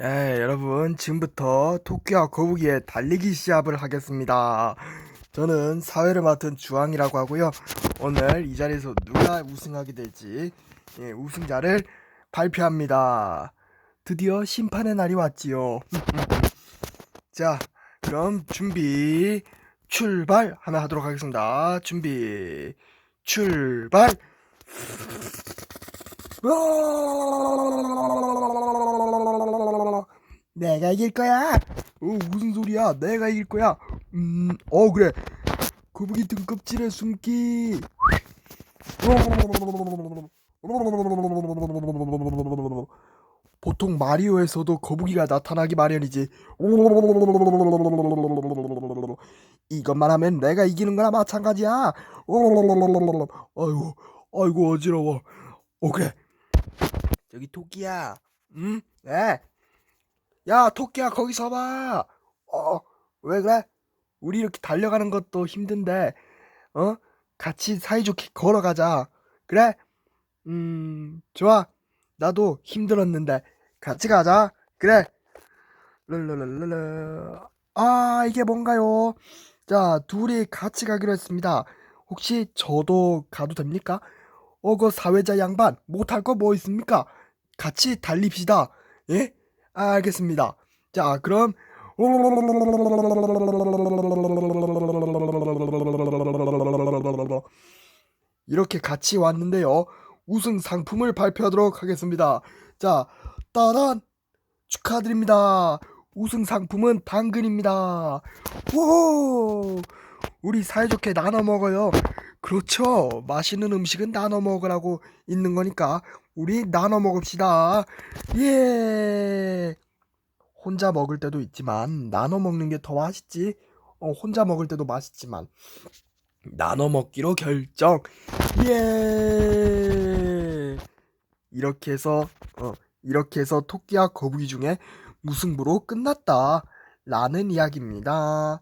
예, 여러분, 지금부터 토끼와 거북이의 달리기 시합을 하겠습니다. 저는 사회를 맡은 주황이라고 하고요. 오늘 이 자리에서 누가 우승하게 될지 예, 우승자를 발표합니다. 드디어 심판의 날이 왔지요. 자, 그럼 준비 출발 하나 하도록 하겠습니다. 준비 출발. 내가 이길 거야. 어, 무슨 소리야? 내가 이길 거야. 음, 어, 그래. 거북이 등껍질에 숨기. 보통 마리오에서도 거북이가 나타나기 마련이지. 이것만 하면 내가 이기는 거나 마찬가지야. 아이고, 아이고 어지러워. 오케이. 저기 토끼야. 응? 네. 야, 토끼야, 거기 서봐. 어, 왜 그래? 우리 이렇게 달려가는 것도 힘든데, 어? 같이 사이좋게 걸어가자. 그래? 음, 좋아. 나도 힘들었는데, 같이 가자. 그래. 랄랄랄랄라. 아, 이게 뭔가요? 자, 둘이 같이 가기로 했습니다. 혹시 저도 가도 됩니까? 어, 그 사회자 양반, 못할 거 뭐 있습니까? 같이 달립시다. 예? 아, 알겠습니다. 자, 그럼 이렇게 같이 왔는데요. 우승 상품을 발표하도록 하겠습니다. 자, 따란 축하드립니다. 우승 상품은 당근입니다. 오! 우리 사이좋게 나눠 먹어요. 그렇죠. 맛있는 음식은 나눠 먹으라고 있는 거니까 우리 나눠 먹읍시다. 예. 혼자 먹을 때도 있지만 나눠 먹는 게 더 맛있지. 어, 혼자 먹을 때도 맛있지만 나눠 먹기로 결정. 예. 이렇게 해서 어, 이렇게 해서 토끼와 거북이 중에 무승부로 끝났다. 라는 이야기입니다.